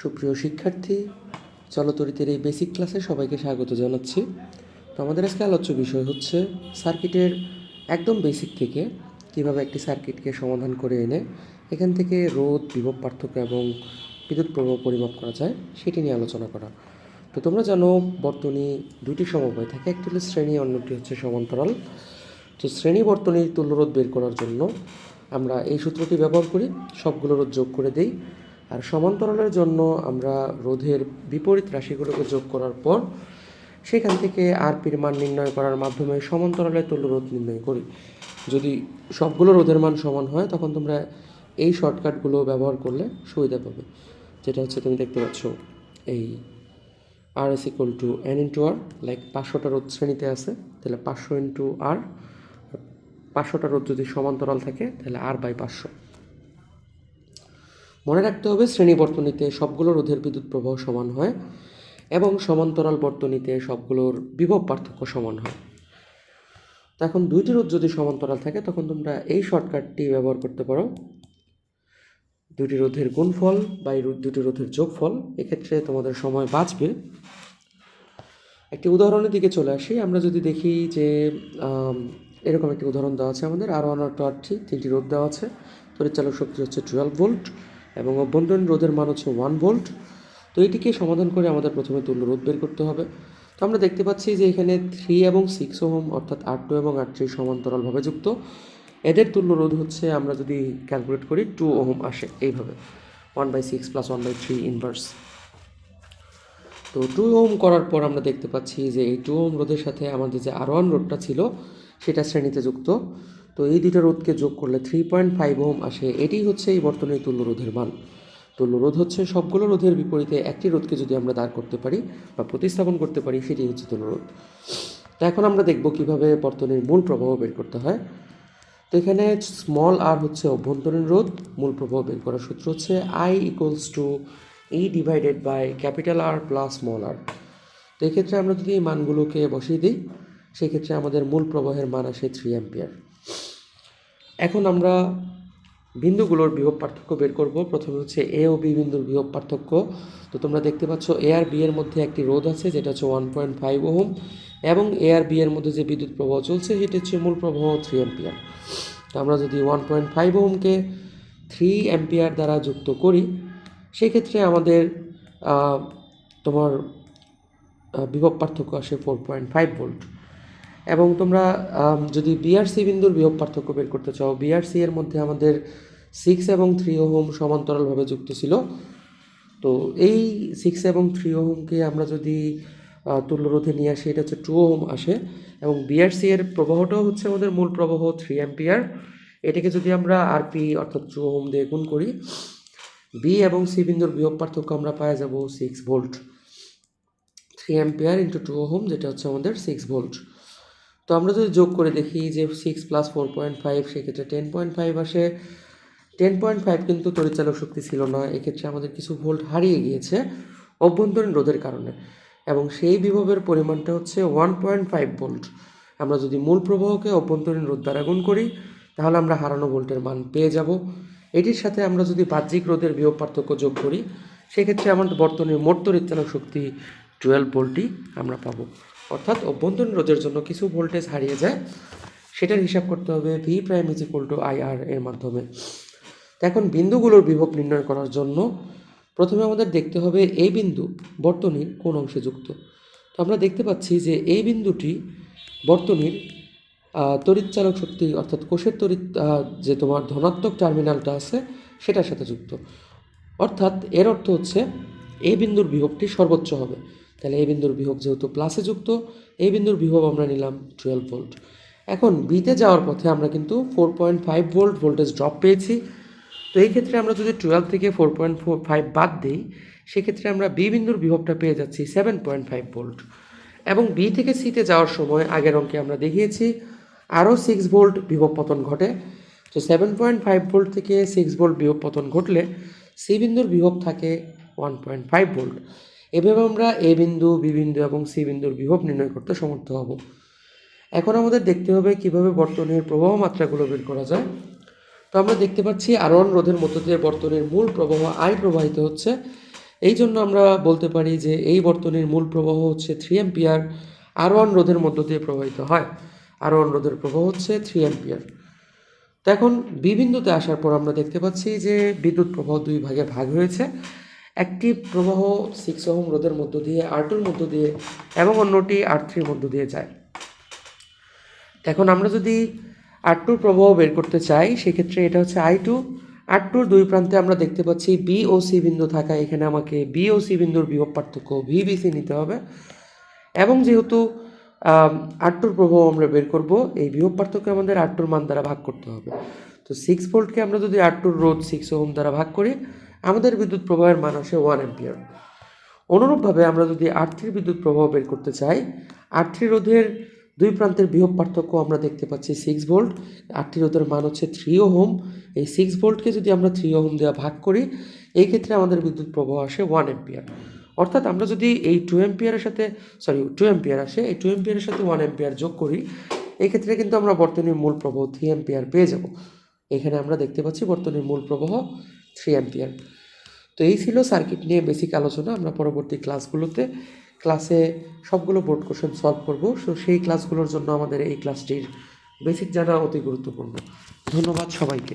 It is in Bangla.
সুপ্রিয় শিক্ষার্থী, চলতরিতের এই বেসিক ক্লাসে সবাইকে স্বাগত জানাচ্ছি। তো আমাদের আজকে আলোচ্য বিষয় হচ্ছে সার্কিটের একদম বেসিক থেকে কীভাবে একটি সার্কিটকে সমাধান করে এনে এখান থেকে রোধ, বিভব পার্থক্য এবং বিদ্যুৎ প্রবাহ পরিমাপ করা যায়, সেটি নিয়ে আলোচনা করা। তো তোমরা জানো, বর্তনী দুটি সমবায় থাকে, একটি হলো শ্রেণি, অন্যটি হচ্ছে সমান্তরাল। তো শ্রেণি বর্তনীর তুল্যরোধ বের করার জন্য আমরা এই সূত্রটি ব্যবহার করি সবগুলো রোধ যোগ করে দিই। আর সমান্তরালের জন্য আমরা রোধের বিপরীত রাশিগুলোকে যোগ করার পর সেখান থেকে আরপির মান নির্ণয় করার মাধ্যমে সমান্তরালের তুল্যরোধ নির্ণয় করি। যদি সবগুলো রোধের মান সমান হয়, তখন তোমরা এই শর্টকাটগুলো ব্যবহার করলে সুবিধা পাবে। যেটা হচ্ছে তুমি দেখতে পাচ্ছ, এই R S equal to N into R like পাঁচশোটা রোধ শ্রেণীতে আছে, তাহলে পাঁচশো ইন্টু আর পাঁচশোটা রোধ যদি সমান্তরাল থাকে, তাহলে আর বাই পাঁচশো। মনে রাখতে হবে, শ্রেণি বর্তনীতে সবগুলো রোধের বিদ্যুৎ প্রবাহ সমান হয় এবং সমান্তরাল বর্তনীতে সবগুলোর বিভব পার্থক্য সমান হয়। এখন দুইটি রোধ যদি সমান্তরাল থাকে, তখন তোমরা এই শর্টকাটটি ব্যবহার করতে পারো। দুটি রোধের গুণফল বা এই দুটি রোধের যোগফল, এক্ষেত্রে তোমাদের সময় বাঁচবে। একটি উদাহরণের দিকে চলে আসি। আমরা যদি দেখি যে এরকম একটি উদাহরণ দেওয়া আছে আমাদের। R one two R three তিনটি রোধ দেওয়া আছে। তড়িৎচালক শক্তি হচ্ছে টুয়েলভ ভোল্ট এবং অভ্যন্তরীণ রোধের মান হচ্ছে ওয়ান ভোল্ট তো এটিকে সমাধান করে আমাদের প্রথমে তুল্য রোধ বের করতে হবে। তো আমরা দেখতে পাচ্ছি যে এখানে থ্রি এবং সিক্স ওহম, অর্থাৎ আর টু এবং আর থ্রি সমান্তরালভাবে যুক্ত। এদের তুল্য রোধ হচ্ছে আমরা যদি ক্যালকুলেট করি টু ওহম আসে এইভাবে। One by six plus one by three inverse তো টু ওম করার পর আমরা দেখতে পাচ্ছি যে এই টু ওম রোধের সাথে আমাদের যে আর ওয়ান রোধটা ছিল, সেটা শ্রেণীতে যুক্ত। তো এই দুটো রোধকে যোগ করলে থ্রি পয়েন্ট ফাইভ ওম আসে। এটি হচ্ছে এই বর্তনীর তুল্য রোধের মান। তুল্য রোধ হচ্ছে সবগুলো রোধের বিপরীতে একটি রোধকে যদি আমরা দাঁড় করতে পারি বা প্রতিস্থাপন করতে পারি, সেটি হচ্ছে তুল্য রোধ। তো এখন আমরা দেখব কীভাবে বর্তনীর মূল প্রবাহ বের করতে হয়। তো এখানে স্মল আর হচ্ছে অভ্যন্তরীণ রোধ, মূল প্রবাহ বের করার সূত্র হচ্ছে I equals to E divided by capital R plus small R তো এক্ষেত্রে আমরা যদি এই মানগুলোকে বসিয়ে দিই, সেক্ষেত্রে আমাদের মূল প্রবাহের মান আসে থ্রি অ্যাম্পিয়ার এখন আমরা বিন্দুগুলোর বিভব পার্থক্য বের করব। প্রথমে হচ্ছে এ ও বি বিন্দুর বিভব পার্থক্য। তো তোমরা দেখতে পাচ্ছ এ আর বি এর মধ্যে একটি রোধ আছে, যেটা হচ্ছে ওয়ান পয়েন্ট ফাইভ ওহম, এবং এ আর বি এর মধ্যে যে বিদ্যুৎ প্রবাহ চলছে, সেটা হচ্ছে মূল প্রবাহ থ্রি অ্যাম্পিয়ার তো আমরা যদি ওয়ান পয়েন্ট ফাইভ ওহমকে থ্রি অ্যাম্পিয়ার দ্বারা যুক্ত করি, সেক্ষেত্রে আমাদের তোমার বিভব পার্থক্য আসে ফোর পয়েন্ট ফাইভ ভোল্ট এবং তোমরা যদি বিআরসি বিন্দুর বিভব পার্থক্য বের করতে চাও বিআরসি এর মধ্যে আমাদের সিক্স এবং থ্রি ওহম সমান্তরালভাবে যুক্ত ছিল। তো এই সিক্স এবং থ্রি ওহমকে আমরা যদি তুল্যরোধে নিয়ে আসি, এটা হচ্ছে টু ওহম আসে। এবং বিআরসি এর প্রবাহটাও হচ্ছে আমাদের মূল প্রবাহ থ্রি অ্যাম্পিয়ার এটাকে যদি আমরা আরপি অর্থাৎ টু ওহম দিয়ে গুণ করি বি এবং সি বিন্দুর বিভব পার্থক্য আমরা পাওয়া যাব six volt three ampere into two ohm, যেটা হচ্ছে আমাদের সিক্স ভোল্ট তো আমরা যদি যোগ করে দেখি যে six plus four point five সেক্ষেত্রে টেন পয়েন্ট ফাইভ আসে। টেন পয়েন্ট ফাইভ কিন্তু তড়িৎচালক শক্তি ছিল না, এক্ষেত্রে আমাদের কিছু ভোল্ট হারিয়ে গিয়েছে অভ্যন্তরীণ রোধের কারণে। এবং সেই বিভবের পরিমাণটা হচ্ছে ওয়ান পয়েন্ট ফাইভ ভোল্ট আমরা যদি মূল প্রবাহকে অভ্যন্তরীণ রোধ দ্বারা গুণ করি, তাহলে আমরা হারানো ভোল্টের মান পেয়ে যাব। এটির সাথে আমরা যদি বাহ্যিক রোধের বিভব পার্থক্য যোগ করি, সেক্ষেত্রে আমাদের বর্তনীর মোট তড়িৎচালক শক্তি টুয়েলভ ভোল্টই আমরা পাবো। অর্থাৎ অভ্যন্তরীণ রোধের জন্য কিছু ভোল্টেজ হারিয়ে যায়, সেটার হিসাব করতে হবে V prime is equal to I R এর মাধ্যমে। এখন বিন্দুগুলোর বিভব নির্ণয় করার জন্য প্রথমে আমাদের দেখতে হবে এই বিন্দু বর্তনীর কোন অংশে যুক্ত। তো আমরা দেখতে পাচ্ছি যে এই বিন্দুটি বর্তনীর তড়িৎচালক শক্তি অর্থাৎ কোষের তড়িৎ যে তোমার ধনাত্মক টার্মিনালটা আছে, সেটার সাথে যুক্ত। অর্থাৎ এর অর্থ হচ্ছে এই বিন্দুর বিভবটি সর্বোচ্চ হবে। তাহলে এই বিন্দুর বিভব যেহেতু প্লাসে যুক্ত এই বিন্দুর বিভব আমরা নিলাম টুয়েলভ ভোল্ট এখন বিতে যাওয়ার পথে আমরা কিন্তু four point five volt voltage drop পেয়েছি। তো এই ক্ষেত্রে আমরা যদি টুয়েলভ থেকে ফোর পয়েন্ট ফোর ফাইভ বাদ দিই, সেক্ষেত্রে আমরা বি বিন্দুর বিভবটা পেয়ে যাচ্ছি সেভেন পয়েন্ট ফাইভ ভোল্ট এবং বি থেকে সিতে যাওয়ার সময় আগের অঙ্কে আমরা দেখিয়েছি, আরও সিক্স ভোল্ট বিভব পতন ঘটে। তো সেভেন পয়েন্ট ফাইভ ভোল্ট থেকে সিক্স ভোল্ট বিভব পতন ঘটলে সি বিন্দুর বিভব থাকে ওয়ান পয়েন্ট ফাইভ ভোল্ট এভাবে আমরা এ বিন্দু, বি বিন্দু এবং সি বিন্দুর বিভব নির্ণয় করতে সমর্থ হব। এখন আমাদের দেখতে হবে কীভাবে বর্তনীর প্রবাহ মাত্রাগুলো বের করা যায়। তো আমরা দেখতে পাচ্ছি আর ওয়ান রোধের মধ্য দিয়ে বর্তনীর মূল প্রবাহ আই প্রবাহিত হচ্ছে। এই জন্য আমরা বলতে পারি যে এই বর্তনীর মূল প্রবাহ হচ্ছে থ্রি এম্পিয়ার আর ওয়ান রোধের মধ্য দিয়ে প্রবাহিত হয়। আর ওয়ান রোধের প্রবাহ হচ্ছে থ্রি এম্পিয়ার তো এখন বি আসার পর আমরা দেখতে পাচ্ছি যে বিদ্যুৎ প্রবাহ দুই ভাগে ভাগ হয়েছে। একটি প্রবাহ সিক্স ওহম রোধের মধ্য দিয়ে আর টুর মধ্য দিয়ে এবং অন্যটি আর থ্রির মধ্য দিয়ে যায়। এখন আমরা যদি আর টুর প্রবাহ বের করতে চাই, সেক্ষেত্রে এটা হচ্ছে আই টু আর টুর দুই প্রান্তে আমরা দেখতে পাচ্ছি বি ও সি বিন্দু থাকা এখানে আমাকে বি ও সি বিন্দুর বিভব পার্থক্য ভি বিসি নিতে হবে। এবং যেহেতু আর টুর প্রবাহ আমরা বের করব, এই বিভব পার্থক্য আমাদের আর টুর মান দ্বারা ভাগ করতে হবে। তো সিক্স ভোল্টকে আমরা যদি আর টুর রোধ সিক্স ওহম দ্বারা ভাগ করি আমাদের বিদ্যুৎ প্রবাহের মান আসে ওয়ান অ্যাম্পিয়ার অনুরূপভাবে আমরা যদি আর থ্রির বিদ্যুৎ প্রবাহ বের করতে চাই আর থ্রি রোধের দুই প্রান্তের বিভব পার্থক্য আমরা দেখতে পাচ্ছি সিক্স ভোল্ট আর থ্রি রোধের মান হচ্ছে থ্রি ওহম এই সিক্স ভোল্টকে যদি আমরা থ্রি ওহম দেওয়া ভাগ করি, এই ক্ষেত্রে আমাদের বিদ্যুৎ প্রবাহ আসে ওয়ান অ্যাম্পিয়ার অর্থাৎ আমরা যদি এই টু অ্যাম্পিয়ারের সাথে সরি টু অ্যাম্পিয়ার আসে, এই টু অ্যাম্পিয়ারের সাথে ওয়ান অ্যাম্পিয়ার যোগ করি, এই ক্ষেত্রে কিন্তু আমরা বর্তনীর মূল প্রবাহ থ্রি অ্যাম্পিয়ার পেয়ে যাব। এখানে আমরা দেখতে পাচ্ছি বর্তনীর মূল প্রবাহ থ্রি অ্যাম্পিয়ার তো এই ছিল সার্কিট নিয়ে বেসিক আলোচনা, আমরা পরবর্তী ক্লাসগুলোতে ক্লাসে সবগুলো বোর্ড কোশ্চেন সলভ করব। সো সেই ক্লাসগুলোর জন্য আমাদের এই ক্লাসটির বেসিক জানা অতি গুরুত্বপূর্ণ। ধন্যবাদ সবাইকে।